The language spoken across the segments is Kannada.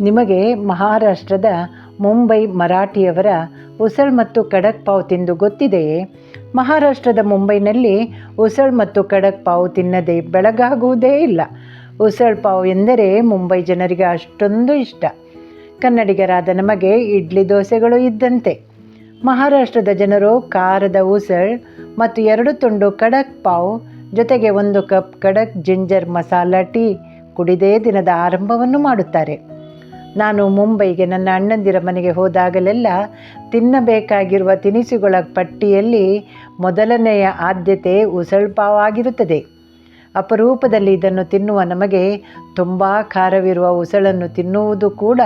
ನಿಮಗೆ ಮಹಾರಾಷ್ಟ್ರದ ಮುಂಬೈ ಮರಾಠಿಯವರ ಉಸಳ್ ಮತ್ತು ಕಡಕ್ ಪಾವ್ ತಿಂದು ಗೊತ್ತಿದೆಯೇ? ಮಹಾರಾಷ್ಟ್ರದ ಮುಂಬೈನಲ್ಲಿ ಉಸಳ್ ಮತ್ತು ಕಡಕ್ ಪಾವ್ ತಿನ್ನದೆ ಬೆಳಗಾಗುವುದೇ ಇಲ್ಲ. ಉಸಳ್ ಪಾವ್ ಎಂದರೆ ಮುಂಬೈ ಜನರಿಗೆ ಅಷ್ಟೊಂದು ಇಷ್ಟ. ಕನ್ನಡಿಗರಾದ ನಮಗೆ ಇಡ್ಲಿ ದೋಸೆಗಳು ಇದ್ದಂತೆ. ಮಹಾರಾಷ್ಟ್ರದ ಜನರು ಖಾರದ ಉಸಳ್ ಮತ್ತು ಎರಡು ತುಂಡು ಕಡಕ್ ಪಾವ್, ಜೊತೆಗೆ ಒಂದು cup kadak ginger masala tea ಕುಡಿದೇ ದಿನದ ಆರಂಭವನ್ನು ಮಾಡುತ್ತಾರೆ. ನಾನು ಮುಂಬೈಗೆ ನನ್ನ ಅಣ್ಣಂದಿರ ಮನೆಗೆ ಹೋದಾಗಲೆಲ್ಲ ತಿನ್ನಬೇಕಾಗಿರುವ ತಿನಿಸುಗಳ ಪಟ್ಟಿಯಲ್ಲಿ ಮೊದಲನೆಯ ಆದ್ಯತೆ ಉಸಳ್ ಪಾವಾಗಿರುತ್ತದೆ ಅಪರೂಪದಲ್ಲಿ ಇದನ್ನು ತಿನ್ನುವ ನಮಗೆ ತುಂಬ ಖಾರವಿರುವ ಉಸಳನ್ನು ತಿನ್ನುವುದು ಕೂಡ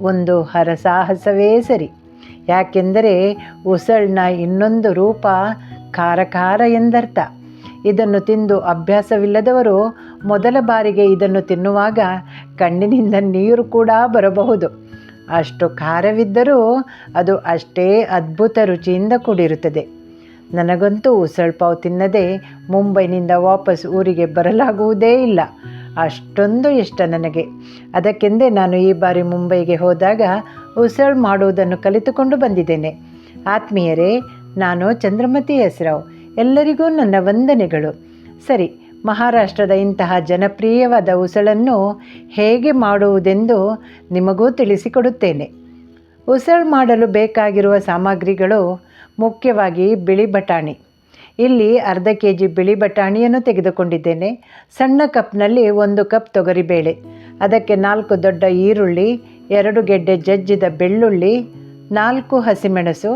ಒಂದು ಹರಸಾಹಸವೇ ಸರಿ. ಯಾಕೆಂದರೆ ಉಸಳ್ನ ಇನ್ನೊಂದು ರೂಪ ಖಾರ ಖಾರ ಎಂದರ್ಥ. ಇದನ್ನು ತಿಂದು ಅಭ್ಯಾಸವಿಲ್ಲದವರು ಮೊದಲ ಬಾರಿಗೆ ಇದನ್ನು ತಿನ್ನುವಾಗ ಕಣ್ಣಿನಿಂದ ನೀರು ಕೂಡ ಬರಬಹುದು. ಅಷ್ಟು ಖಾರವಿದ್ದರೂ ಅದು ಅಷ್ಟೇ ಅದ್ಭುತ ರುಚಿಯಿಂದ ಕೂಡಿರುತ್ತದೆ. ನನಗಂತೂ ಉಸಳ್ಪಾವು ತಿನ್ನದೆ ಮುಂಬೈನಿಂದ ವಾಪಸ್ ಊರಿಗೆ ಬರಲಾಗುವುದೇ ಇಲ್ಲ. ಅಷ್ಟೊಂದು ಇಷ್ಟ ನನಗೆ. ಅದಕ್ಕೆಂದೇ ನಾನು ಈ ಬಾರಿ ಮುಂಬೈಗೆ ಹೋದಾಗ ಉಸಳ್ ಮಾಡುವುದನ್ನು ಕಲಿತುಕೊಂಡು ಬಂದಿದ್ದೇನೆ. ಆತ್ಮೀಯರೇ, ನಾನು ಚಂದ್ರಮತಿ ಹೆಸರಾವ್. ಎಲ್ಲರಿಗೂ ನನ್ನ ವಂದನೆಗಳು. ಸರಿ ಮಹಾರಾಷ್ಟ್ರದ ಇಂತಹ ಜನಪ್ರಿಯವಾದ ಉಸಳನ್ನು ಹೇಗೆ ಮಾಡುವುದೆಂದು ನಿಮಗೂ ತಿಳಿಸಿಕೊಡುತ್ತೇನೆ. ಉಸಳು ಮಾಡಲು ಬೇಕಾಗಿರುವ ಸಾಮಗ್ರಿಗಳು ಮುಖ್ಯವಾಗಿ ಬಿಳಿ ಬಟಾಣಿ. ಇಲ್ಲಿ ಅರ್ಧ ಕೆ ಜಿ ಬಿಳಿ ಬಟಾಣಿಯನ್ನು ತೆಗೆದುಕೊಂಡಿದ್ದೇನೆ. ಸಣ್ಣ ಕಪ್ನಲ್ಲಿ ಒಂದು ಕಪ್ ತೊಗರಿಬೇಳೆ, ಅದಕ್ಕೆ ನಾಲ್ಕು ದೊಡ್ಡ ಈರುಳ್ಳಿ, ಎರಡು ಗೆಡ್ಡೆ ಜಜ್ಜಿದ ಬೆಳ್ಳುಳ್ಳಿ, ನಾಲ್ಕು ಹಸಿಮೆಣಸು,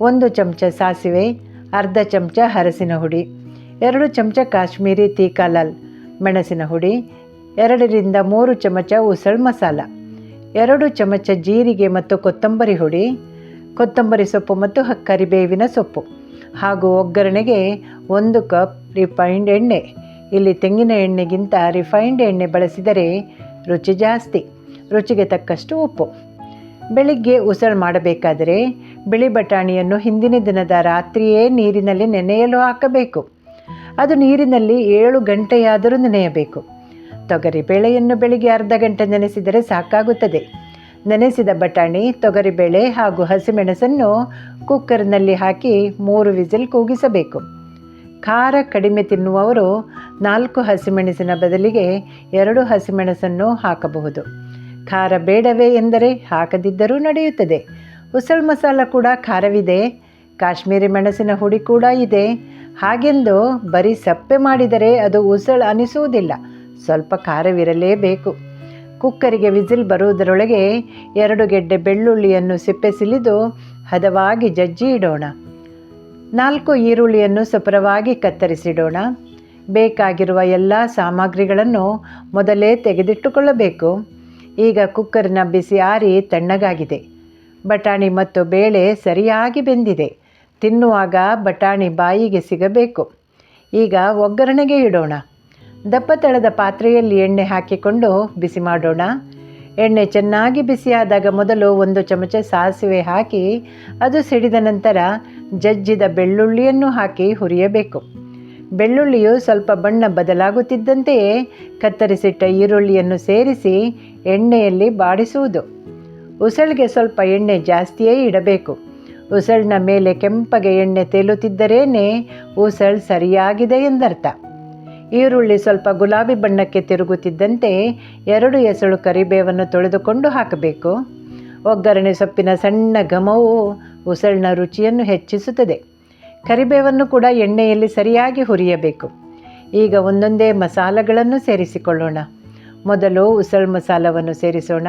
ಒಂದು ಚಮಚ ಸಾಸಿವೆ, ಅರ್ಧ ಚಮಚ ಹರಸಿನ ಹುಡಿ ಎರಡು ಚಮಚ ಕಾಶ್ಮೀರಿ ತೀಖಾ ಲಾಲ್, ಮೆಣಸಿನ ಹುಡಿ, ಎರಡರಿಂದ ಮೂರು ಚಮಚ ಉಸಳ್ ಮಸಾಲ, ಎರಡು ಚಮಚ ಜೀರಿಗೆ ಮತ್ತು ಕೊತ್ತಂಬರಿ ಹುಡಿ, ಕೊತ್ತಂಬರಿ ಸೊಪ್ಪು ಮತ್ತು ಕರಿಬೇವಿನ ಸೊಪ್ಪು, ಹಾಗೂ ಒಗ್ಗರಣೆಗೆ ಒಂದು ಕಪ್ ರಿಫೈನ್ಡ್ ಎಣ್ಣೆ. ಇಲ್ಲಿ ತೆಂಗಿನ ಎಣ್ಣೆಗಿಂತ ರಿಫೈನ್ಡ್ ಎಣ್ಣೆ ಬಳಸಿದರೆ ರುಚಿ ಜಾಸ್ತಿ, ರುಚಿಗೆ ತಕ್ಕಷ್ಟು ಉಪ್ಪು. ಬೆಳಿಗ್ಗೆ ಉಸಳು ಮಾಡಬೇಕಾದರೆ ಬಿಳಿ ಬಟಾಣಿಯನ್ನು ಹಿಂದಿನ ದಿನದ ರಾತ್ರಿಯೇ ನೀರಿನಲ್ಲಿ ನೆನೆಯಲು ಹಾಕಬೇಕು. ಅದು ನೀರಿನಲ್ಲಿ ಏಳು ಗಂಟೆಯಾದರೂ ನೆನೆಯಬೇಕು. ತೊಗರಿ ಬೇಳೆಯನ್ನು ಬೆಳಿಗ್ಗೆ ಅರ್ಧ ಗಂಟೆ ನೆನೆಸಿದರೆ ಸಾಕಾಗುತ್ತದೆ. ನೆನೆಸಿದ ಬಟಾಣಿ ತೊಗರಿಬೇಳೆ ಹಾಗೂ ಹಸಿಮೆಣಸನ್ನು ಕುಕ್ಕರ್ನಲ್ಲಿ ಹಾಕಿ ಮೂರು ವಿಸಿಲ್ ಕೂಗಿಸಬೇಕು. ಖಾರ ಕಡಿಮೆ ತಿನ್ನುವವರು ನಾಲ್ಕು ಹಸಿಮೆಣಸಿನ ಬದಲಿಗೆ ಎರಡು ಹಸಿಮೆಣಸನ್ನು ಹಾಕಬಹುದು. ಖಾರ ಬೇಡವೇ ಎಂದರೆ ಹಾಕದಿದ್ದರೂ ನಡೆಯುತ್ತದೆ. ಉಸಳು ಮಸಾಲ ಕೂಡ ಖಾರವಿದೆ. ಕಾಶ್ಮೀರಿ ಮೆಣಸಿನ ಹುಡಿ ಕೂಡ ಇದೆ. ಹಾಗೆಂದು ಬರೀ ಸಪ್ಪೆ ಮಾಡಿದರೆ ಅದು ಉಸಳು ಅನಿಸುವುದಿಲ್ಲ. ಸ್ವಲ್ಪ ಖಾರವಿರಲೇಬೇಕು. ಕುಕ್ಕರಿಗೆ ವಿಸಿಲ್ ಬರುವುದರೊಳಗೆ ಎರಡು ಗೆಡ್ಡೆ ಬೆಳ್ಳುಳ್ಳಿಯನ್ನು ಸಿಪ್ಪೆ ಸಿಲಿದು ಹದವಾಗಿ ಜಜ್ಜಿ ಇಡೋಣ. ನಾಲ್ಕು ಈರುಳ್ಳಿಯನ್ನು ಸಪರವಾಗಿ ಕತ್ತರಿಸಿಡೋಣ. ಬೇಕಾಗಿರುವ ಎಲ್ಲ ಸಾಮಗ್ರಿಗಳನ್ನು ಮೊದಲೇ ತೆಗೆದಿಟ್ಟುಕೊಳ್ಳಬೇಕು. ಈಗ ಕುಕ್ಕರ್ನ ಬಿಸಿ ಆರಿ ತಣ್ಣಗಾಗಿದೆ. ಬಟಾಣಿ ಮತ್ತು ಬೇಳೆ ಸರಿಯಾಗಿ ಬೆಂದಿದೆ. ತಿನ್ನುವಾಗ ಬಟಾಣಿ ಬಾಯಿಗೆ ಸಿಗಬೇಕು. ಈಗ ಒಗ್ಗರಣೆಗೆ ಇಡೋಣ. ದಪ್ಪ ತಳದ ಪಾತ್ರೆಯಲ್ಲಿ ಎಣ್ಣೆ ಹಾಕಿಕೊಂಡು ಬಿಸಿ ಮಾಡೋಣ. ಎಣ್ಣೆ ಚೆನ್ನಾಗಿ ಬಿಸಿಯಾದಾಗ ಮೊದಲು ಒಂದು ಚಮಚ ಸಾಸಿವೆ ಹಾಕಿ, ಅದು ಸಿಡಿದ ನಂತರ ಜಜ್ಜಿದ ಬೆಳ್ಳುಳ್ಳಿಯನ್ನು ಹಾಕಿ ಹುರಿಯಬೇಕು. ಬೆಳ್ಳುಳ್ಳಿಯು ಸ್ವಲ್ಪ ಬಣ್ಣ ಬದಲಾಗುತ್ತಿದ್ದಂತೆಯೇ ಕತ್ತರಿಸಿಟ್ಟ ಈರುಳ್ಳಿಯನ್ನು ಸೇರಿಸಿ ಎಣ್ಣೆಯಲ್ಲಿ ಬಾಡಿಸುವುದು. ಉಸಳಿಗೆ ಸ್ವಲ್ಪ ಎಣ್ಣೆ ಜಾಸ್ತಿಯೇ ಇಡಬೇಕು. ಉಸಳಿನ ಮೇಲೆ ಕೆಂಪಗೆ ಎಣ್ಣೆ ತೇಲುತ್ತಿದ್ದರೇನೆ? ಉಸಳ್ ಸರಿಯಾಗಿದೆ ಎಂದರ್ಥ. ಈರುಳ್ಳಿ ಸ್ವಲ್ಪ ಗುಲಾಬಿ ಬಣ್ಣಕ್ಕೆ ತಿರುಗುತ್ತಿದ್ದಂತೆ ಎರಡು ಎಸಳು ಕರಿಬೇವನ್ನು ತೊಳೆದುಕೊಂಡು ಹಾಕಬೇಕು. ಒಗ್ಗರಣೆ ಸೊಪ್ಪಿನ ಸಣ್ಣ ಘಮವು ಉಸಳಿನ ರುಚಿಯನ್ನು ಹೆಚ್ಚಿಸುತ್ತದೆ. ಕರಿಬೇವನ್ನು ಕೂಡ ಎಣ್ಣೆಯಲ್ಲಿ ಸರಿಯಾಗಿ ಹುರಿಯಬೇಕು. ಈಗ ಒಂದೊಂದೇ ಮಸಾಲೆಗಳನ್ನು ಸೇರಿಸಿಕೊಳ್ಳೋಣ. ಮೊದಲು ಉಸಳ್ ಮಸಾಲವನ್ನು ಸೇರಿಸೋಣ.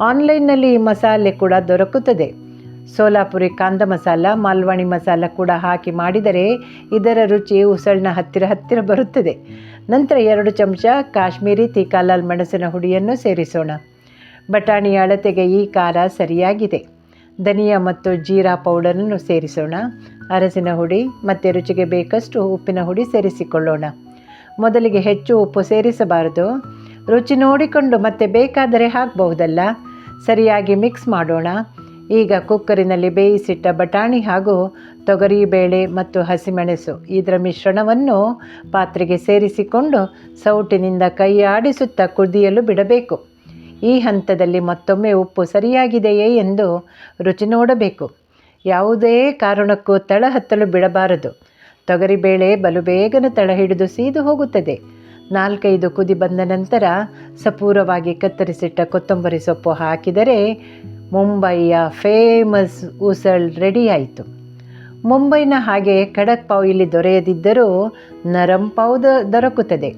ಆನ್ಲೈನ್ನಲ್ಲಿ ಈ ಮಸಾಲೆ ಕೂಡ ದೊರಕುತ್ತದೆ. ಸೋಲಾಪುರಿ ಕಾಂದ ಮಸಾಲ, ಮಾಲ್ವಾಣಿ ಮಸಾಲ ಕೂಡ ಹಾಕಿ ಮಾಡಿದರೆ ಇದರ ರುಚಿ ಉಸಳಿನ ಹತ್ತಿರ ಹತ್ತಿರ ಬರುತ್ತದೆ. ನಂತರ ಎರಡು ಚಮಚ ಕಾಶ್ಮೀರಿ ತೀಕಾಲಾಲ್ ಮೆಣಸಿನ ಹುಡಿಯನ್ನು ಸೇರಿಸೋಣ. ಬಟಾಣಿಯ ಅಳತೆಗೆ ಈ ಖಾರ ಸರಿಯಾಗಿದೆ. ಧನಿಯಾ ಮತ್ತು ಜೀರಾ ಪೌಡರನ್ನು ಸೇರಿಸೋಣ. ಅರಸಿನ ಹುಡಿ ಮತ್ತು ರುಚಿಗೆ ಬೇಕಷ್ಟು ಉಪ್ಪಿನ ಹುಡಿ ಸೇರಿಸಿಕೊಳ್ಳೋಣ. ಮೊದಲಿಗೆ ಹೆಚ್ಚು ಉಪ್ಪು ಸೇರಿಸಬಾರದು. ರುಚಿ ನೋಡಿಕೊಂಡು ಮತ್ತೆ ಬೇಕಾದರೆ ಹಾಕಬಹುದಲ್ಲ? ಸರಿಯಾಗಿ ಮಿಕ್ಸ್ ಮಾಡೋಣ. ಈಗ ಕುಕ್ಕರಿನಲ್ಲಿ ಬೇಯಿಸಿಟ್ಟ ಬಟಾಣಿ ಹಾಗೂ ತೊಗರಿಬೇಳೆ ಮತ್ತು ಹಸಿಮೆಣಸು. ಇದರ ಮಿಶ್ರಣವನ್ನು ಪಾತ್ರೆಗೆ ಸೇರಿಸಿಕೊಂಡು ಸೌಟಿನಿಂದ ಕೈ ಆಡಿಸುತ್ತಾ ಕುದಿಯಲು ಬಿಡಬೇಕು. ಈ ಹಂತದಲ್ಲಿ ಮತ್ತೊಮ್ಮೆ ಉಪ್ಪು ಸರಿಯಾಗಿದೆಯೇ ಎಂದು ರುಚಿ ನೋಡಬೇಕು. ಯಾವುದೇ ಕಾರಣಕ್ಕೂ ತಳಹತ್ತಲು ಬಿಡಬಾರದು. ತೊಗರಿಬೇಳೆ ಬಲು ಬೇಗನೆ ತಳ ಹಿಡಿದು ಸೀದು ಹೋಗುತ್ತದೆ. ನಾಲ್ಕೈದು ಕುದಿ ಬಂದ ನಂತರ ಸಪೂರವಾಗಿ ಕತ್ತರಿಸಿಟ್ಟ ಕೊತ್ತಂಬರಿ ಸೊಪ್ಪು ಹಾಕಿದರೆ ಮುಂಬಯಿಯ ಫೇಮಸ್ ಉಸಳ್ ರೆಡಿಯಾಯಿತು ಮುಂಬೈನ ಹಾಗೆ ಖಡಕ್ ಪಾವ್ ಇಲ್ಲಿ ದೊರೆಯದಿದ್ದರೂ ನರಂ ಪಾವ್ ದೊರಕುತ್ತದೆ.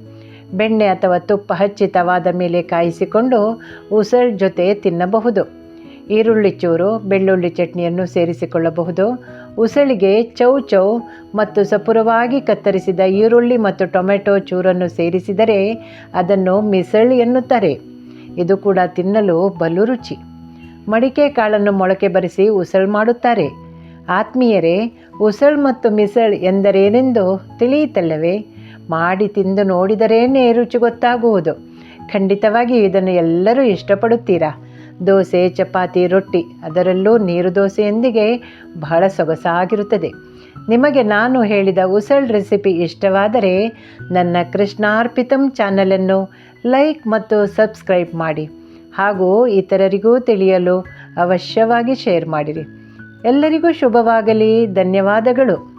ಬೆಣ್ಣೆ ಅಥವಾ ತುಪ್ಪ ಹಚ್ಚಿ ತವಾದ ಮೇಲೆ ಕಾಯಿಸಿಕೊಂಡು ಉಸಳ್ ಜೊತೆ ತಿನ್ನಬಹುದು. ಈರುಳ್ಳಿ ಚೂರು, ಬೆಳ್ಳುಳ್ಳಿ ಚಟ್ನಿಯನ್ನು ಸೇರಿಸಿಕೊಳ್ಳಬಹುದು. ಉಸಳಿಗೆ ಚೌ ಚೌ ಮತ್ತು ಸಪುರವಾಗಿ ಕತ್ತರಿಸಿದ ಈರುಳ್ಳಿ ಮತ್ತು ಟೊಮೆಟೊ ಚೂರನ್ನು ಸೇರಿಸಿದರೆ ಅದನ್ನು ಮಿಸಳ್ ಎನ್ನುತ್ತಾರೆ. ಇದು ಕೂಡ ತಿನ್ನಲು ಬಲು ರುಚಿ. ಮಡಿಕೆ ಕಾಳನ್ನು ಮೊಳಕೆ ಬರಿಸಿ ಉಸಳ್ ಮಾಡುತ್ತಾರೆ. ಆತ್ಮೀಯರೇ, ಉಸಳ್ ಮತ್ತು ಮಿಸಳ್ ಎಂದರೇನೆಂದು ತಿಳಿಯಿತಲ್ಲವೇ? ಮಾಡಿ ತಿಂದು ನೋಡಿದರೇನೇ ರುಚಿ ಗೊತ್ತಾಗುವುದು. ಖಂಡಿತವಾಗಿ ಇದನ್ನು ಎಲ್ಲರೂ ಇಷ್ಟಪಡುತ್ತೀರಾ? ದೋಸೆ, ಚಪಾತಿ, ರೊಟ್ಟಿ, ಅದರಲ್ಲೂ ನೀರು ದೋಸೆಯೊಂದಿಗೆ ಬಹಳ ಸೊಗಸಾಗಿರುತ್ತದೆ. ನಿಮಗೆ ನಾನು ಹೇಳಿದ ಉಸಳ್ ರೆಸಿಪಿ ಇಷ್ಟವಾದರೆ ನನ್ನ ಕೃಷ್ಣಾರ್ಪಿತಂ ಚಾನಲನ್ನು ಲೈಕ್ ಮತ್ತು ಸಬ್ಸ್ಕ್ರೈಬ್ ಮಾಡಿ. ಹಾಗೂ ಇತರರಿಗೂ ತಿಳಿಯಲು ಅವಶ್ಯವಾಗಿ ಶೇರ್ ಮಾಡಿರಿ. ಎಲ್ಲರಿಗೂ ಶುಭವಾಗಲಿ. ಧನ್ಯವಾದಗಳು.